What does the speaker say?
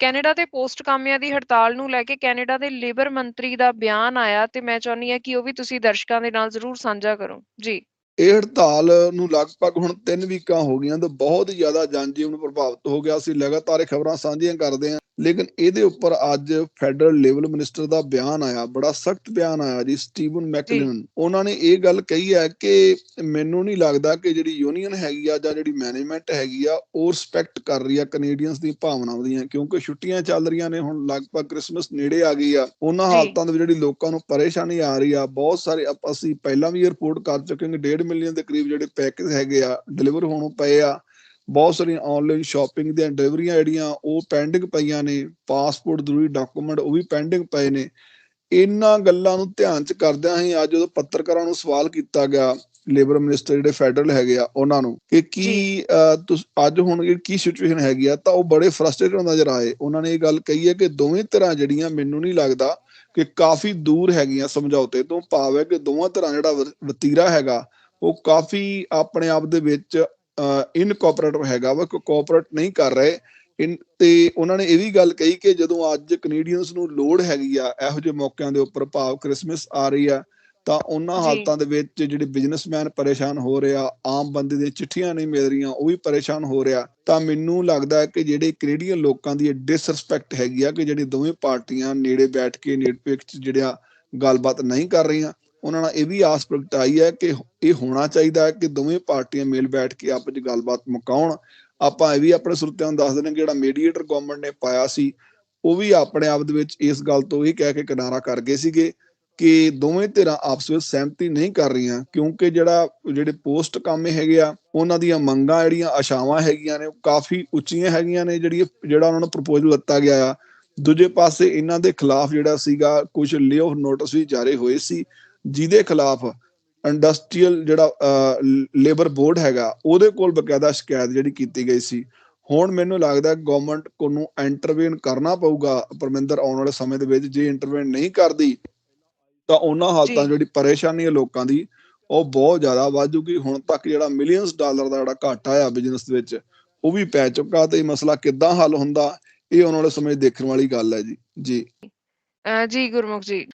Canada ਦੇ post ਕਾਮਿਆਂ ਦੀ ਹੜਤਾਲ ਨੂੰ ਲੈ ਕੇ ਕੈਨੇਡਾ ਦੇ ਲੇਬਰ ਮੰਤਰੀ ਦਾ ਬਿਆਨ ਆਇਆ ਤੇ ਮੈਂ ਚਾਹੁੰਦੀ ਹਾਂ ਕਿ ਉਹ ਵੀ ਤੁਸੀਂ ਦਰਸ਼ਕਾਂ ਦੇ ਨਾਲ ਜ਼ਰੂਰ ਸਾਂਝਾ ਕਰੋ। ਜੀ। ਇਹ ਹੜਤਾਲ ਨੂੰ ਲਗਭਗ ਹੁਣ 3 ਵੀਕਾਂ ਹੋ ਗਈਆਂ ਤੇ ਬਹੁਤ ਜ਼ਿਆਦਾ ਜਨਜੀਵਨ ਪ੍ਰਭਾਵਿਤ ਹੋ ਗਿਆ। ਅਸੀਂ ਲਗਾਤਾਰ ਇਹ ਖਬਰਾਂ ਸਾਂਝੀਆਂ ਕਰਦੇ ਆਂ ਲੇਕਿਨ ਇਹਦੇ ਉੱਪਰ ਅੱਜ ਫੈਡਰਲ ਲੈਵਲ ਮਿਨਿਸਟਰ ਦਾ ਬਿਆਨ ਆਇਆ ਬੜਾ ਸਖਤ ਬਿਆਨ ਆਇਆ ਜੀ ਸਟੀਵਨ ਮੈਕਲਿਨ ਉਹਨਾਂ ਨੇ ਇਹ ਗੱਲ ਕਹੀ ਹੈ ਕਿ ਮੈਨੂੰ ਨਹੀਂ ਲੱਗਦਾ ਕਿ ਜਿਹੜੀ ਯੂਨੀਅਨ ਹੈਗੀ ਆ ਜਾਂ ਜਿਹੜੀ ਮੈਨੇਜਮੈਂਟ ਹੈਗੀ ਆ ਉਹ ਰਿਸਪੈਕਟ ਕਰ ਰਹੀ ਆ ਕੈਨੇਡੀਅਨਸ ਦੀ ਭਾਵਨਾਵਾਂ ਦੀਆਂ ਕਿਉਂਕਿ ਛੁੱਟੀਆਂ ਚੱਲ ਰਹੀਆਂ ਨੇ ਹੁਣ ਲਗਭਗ ਕ੍ਰਿਸਮਸ ਨੇੜੇ ਆ ਗਈ ਆ। ਉਹਨਾਂ। ਹਾਲਤਾਂ ਦੇ ਵਿੱਚ ਜਿਹੜੀ ਲੋਕਾਂ ਨੂੰ ਪਰੇਸ਼ਾਨੀ ਆ ਰਹੀ ਆ ਬਹੁਤ ਸਾਰੇ ਆਪਾਂ- ਅਸੀਂ ਪਹਿਲਾਂ ਵੀ ਰਿਪੋਰਟ ਕਰ ਚੁੱਕੇ ਹਾਂ ਕਿ 1.5 ਮਿਲੀਅਨ ਦੇ ਕਰੀਬ ਜਿਹੜੇ ਪੈਕੇਜ ਹੈਗੇ ਆ ਡਿਲੀਵਰ ਹੋਣ ਪਏ ਆ। ਬਹੁਤ ਸਾਰੀਆਂ ਆਨਲਾਈਨ ਸ਼ਾਪਿੰਗ ਦੀਆਂ ਡਿਲੀਵਰੀਆਂ ਜਿਹੜੀਆਂ ਉਹ ਪੈਂਡਿੰਗ ਪਈਆਂ ਨੇ ਪਾਸਪੋਰਟ ਜ਼ਰੂਰੀ ਡਾਕੂਮੈਂਟ ਉਹ ਵੀ ਪੈਂਡਿੰਗ ਪਏ ਨੇ। ਇਹਨਾਂ ਗੱਲਾਂ ਨੂੰ ਧਿਆਨ ਚ ਕਰਦਿਆਂ ਹੀ ਅੱਜ ਜਦੋਂ ਪੱਤਰਕਾਰਾਂ ਨੂੰ ਸਵਾਲ ਕੀਤਾ ਗਿਆ ਲੇਬਰ ਮਿਨਿਸਟਰ ਜਿਹੜੇ ਫੈਡਰਲ ਹੈਗੇ ਆ ਉਹਨਾਂ ਨੂੰ ਕਿ ਕੀ ਅੱਜ ਹੁਣ ਕੀ ਸਿਚੁਏਸ਼ਨ ਹੈਗੀ ਆ ਤਾਂ ਉਹ ਬੜੇ ਫਰਸਟ੍ਰੇਟਡ ਨਜ਼ਰ ਆਏ। ਉਹਨਾਂ ਨੇ ਇਹ ਗੱਲ ਕਹੀ ਹੈ ਕਿ ਦੋਵੇਂ ਤਰ੍ਹਾਂ ਜਿਹੜੀਆਂ ਮੈਨੂੰ ਨਹੀਂ ਲੱਗਦਾ ਕਿ ਕਾਫੀ ਦੂਰ ਹੈਗੀਆਂ ਸਮਝੌਤੇ ਤੋਂ ਭਾਵ ਹੈ ਕਿ ਦੋਵਾਂ ਤਰ੍ਹਾਂ ਜਿਹੜਾ ਵਤੀਰਾ ਹੈਗਾ ਉਹ ਕਾਫੀ ਆਪਣੇ ਆਪ ਦੇ ਵਿੱਚ ਇਨਕੋਪਰੇਟਿਵ ਹੈਗਾ ਵਾ ਕੋਈ ਕੋਆਪਰੇਟ ਨਹੀਂ ਕਰ ਰਹੇ ਇਨ ਤੇ ਉਹਨਾਂ ਨੇ ਇਹ ਵੀ ਗੱਲ ਕਹੀ ਕਿ ਜਦੋਂ ਅੱਜ ਕੈਨੇਡੀਅਨਸ ਨੂੰ ਲੋੜ ਹੈਗੀ ਆ ਇਹੋ ਜਿਹੇ ਮੌਕਿਆਂ ਦੇ ਉੱਪਰ ਭਾਵ ਕ੍ਰਿਸਮਸ ਆ ਰਹੀ ਆ ਤਾਂ ਉਹਨਾਂ। ਹਾਲਤਾਂ ਦੇ ਵਿੱਚ ਜਿਹੜੇ ਬਿਜ਼ਨਸਮੈਨ ਪਰੇਸ਼ਾਨ ਹੋ ਰਿਹਾ ਆਮ ਬੰਦੇ ਦੀਆਂ ਚਿੱਠੀਆਂ ਨਹੀਂ ਮਿਲ ਰਹੀਆਂ ਉਹ ਵੀ ਪਰੇਸ਼ਾਨ ਹੋ ਰਿਹਾ ਤਾਂ ਮੈਨੂੰ ਲੱਗਦਾ ਹੈ ਕਿ ਜਿਹੜੇ ਕੈਨੇਡੀਅਨ ਲੋਕਾਂ ਦੀ ਡਿਸਰੈਸਪੈਕਟ ਹੈਗੀ ਆ ਕਿ ਜਿਹੜੀ ਦੋਵੇਂ ਪਾਰਟੀਆਂ ਨੇੜੇ ਬੈਠ ਕੇ ਚ ਜਿਹੜਿਆ ਗੱਲਬਾਤ ਨਹੀਂ ਕਰ ਰਹੀਆਂ ਉਹਨਾਂ ਨਾਲ ਇਹ ਵੀ ਆਸ ਪ੍ਰਗਟਾਈ ਹੈ ਕਿ ਇਹ ਹੋਣਾ ਚਾਹੀਦਾ ਹੈ ਕਿ ਦੋਵੇਂ ਪਾਰਟੀਆਂ ਮੇਲ ਬੈਠ ਕੇ ਆਪਸ ਵਿੱਚ ਗੱਲਬਾਤ ਮੁਕਾਉਣ। ਆਪਾਂ ਇਹ ਵੀ ਆਪਣੇ ਸਰੋਤਿਆਂ ਨੂੰ ਦੱਸ ਦਿੰਦੇ ਕਿ ਜਿਹੜਾ ਮੀਡੀਏਟਰ ਗਵਰਨਮੈਂਟ ਨੇ ਪਾਇਆ ਸੀ, ਉਹ ਵੀ ਆਪਣੇ ਆਪ ਦੇ ਵਿੱਚ ਇਸ ਗੱਲ ਤੋਂ ਇਹ ਕਹਿ ਕੇ ਕਿਨਾਰਾ ਕਰ ਗਏ ਸੀਗੇ ਕਿ ਦੋਵੇਂ ਧਿਰਾਂ ਆਪਸ ਵਿੱਚ ਸਹਿਮਤੀ ਨਹੀਂ ਕਰ ਰਹੀਆਂ, ਕਿਉਂਕਿ ਜਿਹੜਾ, ਜਿਹੜੇ ਪੋਸਟ ਕਾਮੇ ਹੈਗੇ ਆ, ਉਹਨਾਂ ਦੀਆਂ ਮੰਗਾਂ ਜਿਹੜੀਆਂ, ਆਸ਼ਾਵਾਂ ਹੈਗੀਆਂ ਨੇ, ਉਹ ਕਾਫੀ ਉੱਚੀਆਂ ਹੈਗੀਆਂ ਨੇ, ਜਿਹੜੀ ਜਿਹੜਾ ਉਹਨਾਂ ਨੂੰ ਪ੍ਰਪੋਜ਼ਲ ਦਿੱਤਾ ਗਿਆ ਆ। ਦੂਜੇ ਪਾਸੇ ਇਹਨਾਂ ਦੇ ਖਿਲਾਫ ਜਿਹੜਾ ਸੀਗਾ ਕੁਝ ਲੇ ਆਫ ਨੋਟਿਸ ਵੀ ਜਾਰੀ ਹੋਏ ਸੀ। ਜਿਹਦੇ ਖਿਲਾਫ ਇੰਡਸਟਰੀਅਲ ਜਿਹੜਾ ਲੇਬਰ ਬੋਰਡ ਹੈਗਾ ਉਹਦੇ ਕੋਲ ਬਕਾਇਦਾ ਸ਼ਿਕਾਇਤ ਜਿਹੜੀ ਕੀਤੀ ਗਈ ਸੀ। ਹੁਣ ਮੈਨੂੰ ਲੱਗਦਾ ਗਵਰਨਮੈਂਟ ਕੋ ਨੂੰ ਇੰਟਰਵੀਨ ਕਰਨਾ ਪਊਗਾ ਪਰਮਿੰਦਰ ਆਉਣ ਵਾਲੇ ਸਮੇਂ ਦੇ ਵਿੱਚ। ਜੇ ਇੰਟਰਵੀਨ ਨਹੀਂ ਕਰਦੀ ਤਾਂ ਉਹਨਾਂ ਹਾਲਤਾਂ ਜਿਹੜੀ ਪਰੇਸ਼ਾਨੀ ਹੈ ਲੋਕਾਂ ਦੀ ਉਹ ਬਹੁਤ ਜ਼ਿਆਦਾ ਵੱਧ ਜੂਗੀ। ਹੁਣ ਤੱਕ ਜਿਹੜਾ ਮਿਲੀਅਨਸ ਡਾਲਰ ਦਾ ਜਿਹੜਾ ਘਾਟਾ ਆ ਬਿਜ਼ਨਸ ਦੇ ਵਿੱਚ ਉਹ ਵੀ ਪੈ ਚੁੱਕਾ ਤੇ ਇਹ ਮਸਲਾ ਕਿੱਦਾਂ ਹੱਲ ਹੁੰਦਾ ਇਹ ਆਉਣ ਵਾਲੇ ਸਮੇਂ ਦੇਖਣ ਵਾਲੀ ਗੱਲ ਹੈ ਜੀ। ਜੀ। ਜੀ ਗੁਰਮੁਖ ਜੀ।